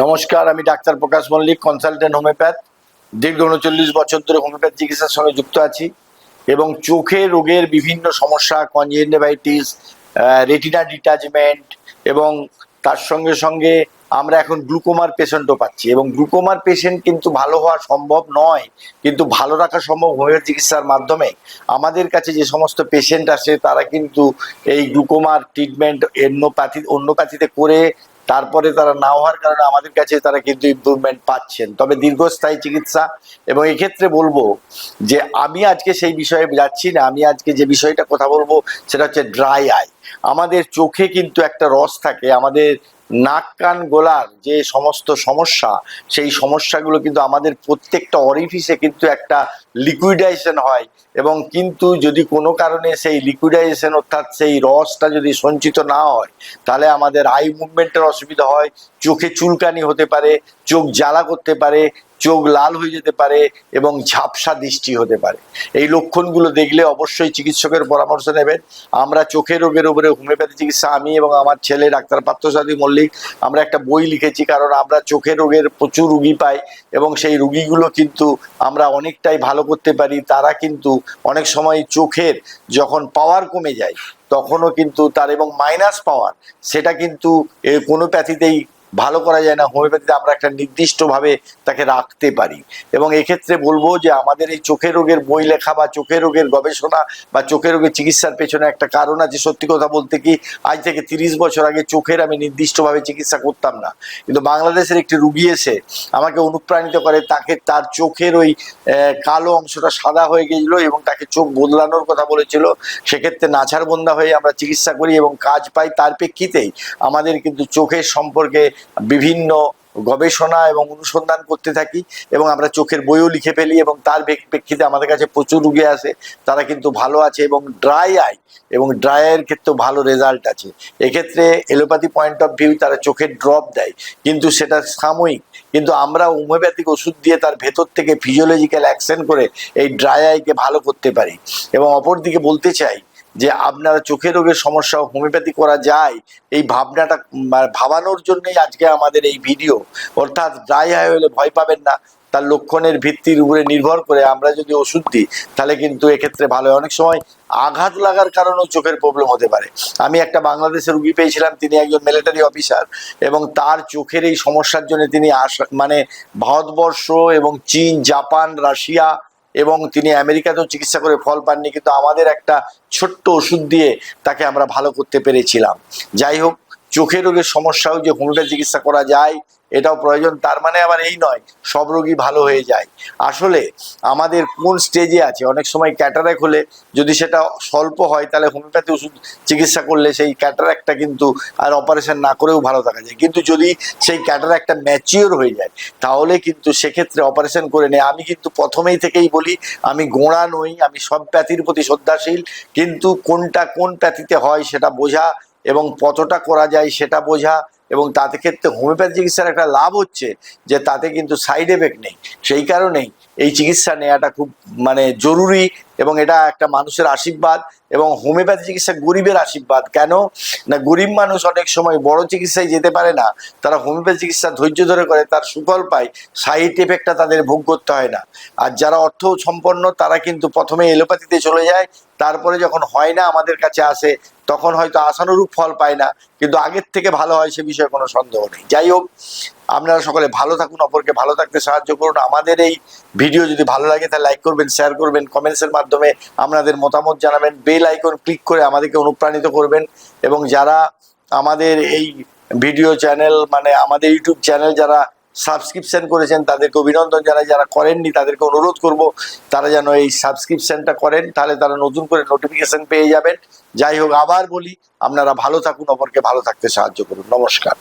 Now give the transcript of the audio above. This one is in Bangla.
নমস্কার, আমি doctor Prakash Mallick consultant homeopath দীর্ঘ উনচল্লিশ বছর ধরে হোমিওপ্যাথ চিকিৎসার সঙ্গে যুক্ত আছি এবং চোখে রোগের বিভিন্ন সমস্যা কনজেন্টিভাইটিস রেটিনা ডিটাচমেন্ট এবং তার সঙ্গে সঙ্গে আমরা এখন গ্লুকোমার পেশেন্টও পাচ্ছি এবং গ্লুকোমার পেশেন্ট কিন্তু ভালো হওয়া সম্ভব নয়, কিন্তু ভালো রাখা সম্ভব হোমিওপ্যাথি চিকিৎসার মাধ্যমে। আমাদের কাছে যে সমস্ত পেশেন্ট আসে, তারা কিন্তু এই গ্লুকোমার ট্রিটমেন্ট অন্যপ্যাথি অন্যপ্যাথিতে করে তারপরে তারা না হওয়ার কারণে আমাদের কাছে তারা কিন্তু ইম্প্রুভমেন্ট পাচ্ছেন। তবে দীর্ঘস্থায়ী চিকিৎসা এবং এক্ষেত্রে বলব যে আমি আজকে সেই বিষয়ে যাচ্ছি না, আমি আজকে যে বিষয়টা কথা বলব সেটা হচ্ছে ড্রাই আই আমাদের চোখে কিন্তু একটা রস থাকে, আমাদের নাক, কান, গোলার যে সমস্ত সমস্যা, সেই সমস্যাগুলো কিন্তু আমাদের প্রত্যেকটা অরিফিসে কিন্তু একটা লিকুইডাইজেশন হয় এবং কিন্তু যদি কোনো কারণে সেই লিকুইডাইজেশন অর্থাৎ সেই রসটা যদি সঞ্চিত না হয়, তাহলে আমাদের আই মুভমেন্টের অসুবিধা হয়, চোখে চুলকানি হতে পারে, চোখ জ্বালা করতে পারে চোখ লাল হয়ে যেতে পারে এবং ঝাপসা দৃষ্টি হতে পারে। এই লক্ষণগুলো দেখলে অবশ্যই চিকিৎসকের পরামর্শ নেবেন। আমরা চোখের রোগের উপরে হোমিওপ্যাথি চিকিৎসা, আমি এবং আমার ছেলে ডাক্তার পার্থসাদী মল্লিক, আমরা একটা বই লিখেছি কারণ আমরা চোখের রোগের প্রচুর রুগী পাই এবং সেই রুগীগুলো কিন্তু আমরা অনেকটাই ভালো করতে পারি। তারা কিন্তু অনেক সময় চোখের যখন পাওয়ার কমে যায়, তখনও কিন্তু তার এবং মাইনাস পাওয়ার সেটা কিন্তু কোনো প্যাথিতেই ভালো করা যায় না, হোমিওপ্যাথিতে আমরা একটা নির্দিষ্টভাবে তাকে রাখতে পারি। এবং এক্ষেত্রে বলব যে আমাদের এই চোখের রোগের বই লেখা বা চোখের রোগের গবেষণা বা চোখের রোগের চিকিৎসার পেছনে একটা কারণ আছে, সত্যি কথা বলতে কি আজ থেকে তিরিশ বছর আগে চোখের আমি নির্দিষ্টভাবে চিকিৎসা করতাম না। কিন্তু বাংলাদেশের একটি রুগী এসে আমাকে অনুপ্রাণিত করে, তাকে তার চোখের ওই কালো অংশটা সাদা হয়ে গেছিল এবং তাকে চোখ বদলানোর কথা বলেছিল। সেক্ষেত্রে নাছার বন্ধা হয়ে আমরা চিকিৎসা করি এবং কাজ পাই। তার প্রেক্ষিতেই আমাদের কিন্তু চোখের সম্পর্কে বিভিন্ন গবেষণা এবং অনুসন্ধান করতে থাকি এবং আমরা চোখের বইও লিখে ফেলি এবং তার প্রেক্ষিতে আমাদের কাছে প্রচুর রুগী আসে, তারা কিন্তু ভালো আছে এবং ড্রাই আই এবং ড্রাই আইয়ের ক্ষেত্রেও ভালো রেজাল্ট আছে। এক্ষেত্রে এলোপ্যাথি পয়েন্ট অফ ভিউ তারা চোখের ড্রপ দেয়, কিন্তু সেটা সাময়িক। কিন্তু আমরা হোমিওপ্যাথিক ওষুধ দিয়ে তার ভেতর থেকে ফিজিওলজিক্যাল অ্যাকশন করে এই ড্রাই আইকে ভালো করতে পারি। এবং অপরদিকে বলতে চাই যে আপনারা চোখের রোগের সমস্যা হোমিওপ্যাথি করা যায়, এই ভাবনাটা মানে ভাবানোর জন্যই আজকে আমাদের এই ভিডিও। অর্থাৎ ড্রাই আই হলে ভয় পাবেন না, তার লক্ষণের ভিত্তির উপরে নির্ভর করে আমরা যদি ওষুধ দিই, তাহলে কিন্তু এক্ষেত্রে ভালো হয়। অনেক সময় আঘাত লাগার কারণেও চোখের প্রবলেম হতে পারে। আমি একটা বাংলাদেশের রুগী পেয়েছিলাম, তিনি একজন মিলিটারি অফিসার এবং তার চোখের এই সমস্যার জন্য তিনি আসা মানে ভারতবর্ষ এবং চীন, জাপান, রাশিয়া এবং তিনি আমেরিকাতেও চিকিৎসা করে ফল পাননি, কিন্তু আমাদের একটা ছোট্ট ওষুধ দিয়ে তাকে আমরা ভালো করতে পেরেছিলাম। যাই হোক চোখের রোগের সমস্যাও যে হোমিওপ্যাথি চিকিৎসা করা যায়, এটাও প্রয়োজন। তার মানে আবার এই নয়, সব রোগী ভালো হয়ে যায়। আসলে আমাদের কোন স্টেজে আছে? অনেক সময় ক্যাটারাক হলে যদি সেটা স্বল্প হয়, তাহলে হোমিওপ্যাথি ওষুধ চিকিৎসা করলে সেই ক্যাটারাকটা কিন্তু আর অপারেশন না করেও ভালো থাকা যায়। কিন্তু যদি সেই ক্যাটারাকটা ম্যাচিওর হয়ে যায়, তাহলে কিন্তু সেক্ষেত্রে অপারেশন করে নেয়। আমি কিন্তু প্রথমেই থেকেই বলি, আমি গোঁড়া নই, আমি সব প্যাথির প্রতি শ্রদ্ধাশীল। কিন্তু কোনটা কোন প্যাথিতে হয় সেটা বোঝা এবং কতটা করা যায় সেটা বোঝা এবং তাতে ক্ষেত্রে হোমিওপ্যাথি চিকিৎসার একটা লাভ হচ্ছে যে তাতে কিন্তু সাইড এফেক্ট নেই। সেই কারণেই এই চিকিৎসা নেওয়াটা খুব মানে জরুরি এবং এটা একটা মানুষের আশীর্বাদ এবং হোমিওপ্যাথি চিকিৎসা গরিবের আশীর্বাদ। কেন? না, গরিব মানুষ অনেক সময় বড় চিকিৎসায় যেতে পারে না, তারা হোমিওপ্যাথি চিকিৎসা ধৈর্য ধরে করে, তার সুফল পায় সাইড এফেক্টটা তাদের ভোগ করতে হয় না। আর যারা অর্থ সম্পন্ন, তারা কিন্তু প্রথমে এলোপ্যাথিতে চলে যায়, তারপরে যখন হয় না আমাদের কাছে আসে, তখন হয়তো আশানুরূপ ফল পায় না, কিন্তু আগের থেকে ভালো হয় সে বিষয়ে কোনো সন্দেহ নেই। যাই হোক আপনারা সকলে ভালো থাকুন, অপরকে ভালো থাকতে সাহায্য করুন। আমাদের এই ভিডিও যদি ভালো লাগে, তাহলে লাইক করবেন শেয়ার করবেন কমেন্টসের মাধ্যমে আপনাদের মতামত জানাবেন। বেল আইকন ক্লিক করে আমাদেরকে অনুপ্রাণিত করবেন। এবং যারা আমাদের এই ভিডিও চ্যানেল মানে আমাদের ইউটিউব চ্যানেল যারা সাবস্ক্রিপশন করেছেন, তাদেরকে অভিনন্দন জানাই। যারা করেননি, তাদেরকে অনুরোধ করব, তারা যেন এই সাবস্ক্রিপশনটা করেন, তাহলে তারা নতুন করে নোটিফিকেশন পেয়ে যাবেন। যাই হোক, আবার বলি, আপনারা ভালো থাকুন, অপরকে ভালো থাকতে সাহায্য করুন। নমস্কার।